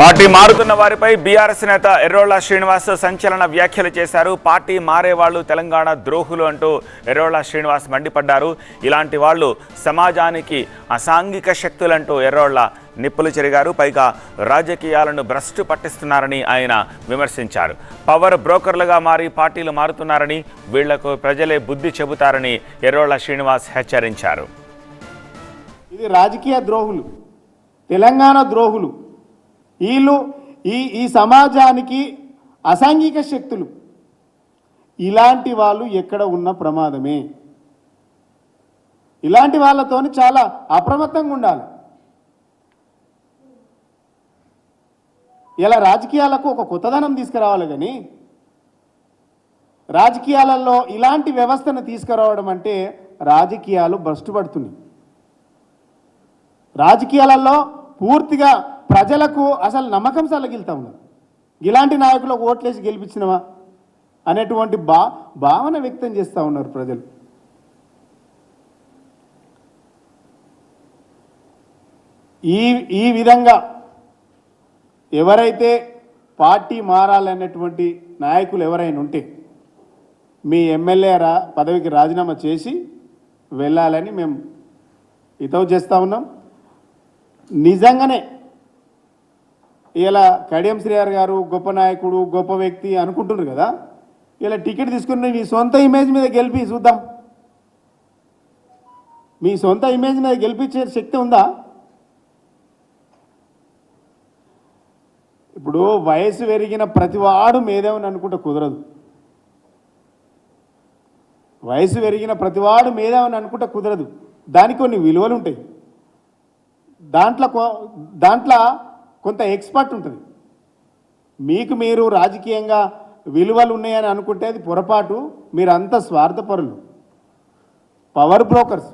Party మారుతున్న వారిపై BRS నేత ఎర్రోళ్ళ శ్రీనివాస్ సంచలన వ్యాఖ్యలు చేశారు. పార్టీ మారే వాళ్ళు తెలంగాణ ద్రోహులు అంటూ ఎర్రోళ్ళ శ్రీనివాస్ మండిపడ్డారు. ఇలాంటి వాళ్ళు సమాజానికి అసాంఘిక శక్తులంటూ ఎర్రోళ్ళ నిప్పులు చెరిగారు. పైగా రాజకీయాలను భ్రష్టు పట్టిస్తున్నారని ఆయన విమర్శించారు. పవర్ బ్రోకర్లుగా మారి పార్టీలు మారుతున్నారని వీళ్ళకు ప్రజలే బుద్ధి చెబుతారని ఎర్రోళ్ళ శ్రీనివాస్ హెచ్చరించారు. ఇది రాజకీయ ద్రోహులు తెలంగాణ ద్రోహులు వీళ్ళు ఈ ఈ సమాజానికి అసాంఘిక శక్తులు. ఇలాంటి వాళ్ళు ఎక్కడ ఉన్న ప్రమాదమే? ఇలాంటి వాళ్ళతో చాలా అప్రమత్తంగా ఉండాలి. ఇలా రాజకీయాలకు ఒక కొత్తదనం తీసుకురావాలి కానీ రాజకీయాలలో ఇలాంటి వ్యవస్థను తీసుకురావడం అంటే రాజకీయాలు భ్రష్టు పడుతున్నాయి రాజకీయాలలో పూర్తిగా ప్రజలకు అసలు నమ్మకం సలగిలుతా ఉన్నారు ఇలాంటి నాయకులకు ఓట్లేసి గెలిపించినవా? అనేటువంటి బా భావన వ్యక్తం చేస్తూ ఉన్నారు ప్రజలు. ఈ ఈ విధంగా ఎవరైతే పార్టీ మారాలనేటువంటి నాయకులు ఎవరైనా ఉంటే మీ ఎమ్మెల్యే రా పదవికి రాజీనామా చేసి వెళ్ళాలని మేము హితవు చేస్తూ ఉన్నాం. నిజంగానే ఇలా కడియం శ్రీఆర్ గారు గొప్ప నాయకుడు గొప్ప వ్యక్తి అనుకుంటున్నారు కదా? ఇలా టికెట్ తీసుకుని నీ సొంత ఇమేజ్ మీద గెలిపి చూద్దాం. మీ సొంత ఇమేజ్ మీద గెలిపించే శక్తి ఉందా? ఇప్పుడు వయసు పెరిగిన ప్రతి వాడు మీదేమని అనుకుంటే కుదరదు. వయసు పెరిగిన ప్రతివాడు మీదేమని అనుకుంటే కుదరదు. దానికి కొన్ని విలువలు ఉంటాయి. దాంట్లో దాంట్లో కొంత ఎక్స్పర్ట్ ఉంటుంది. మీకు మీరు రాజకీయంగా విలువలు ఉన్నాయని అనుకుంటే అది పొరపాటు మీరంత స్వార్థపరులు. Power brokers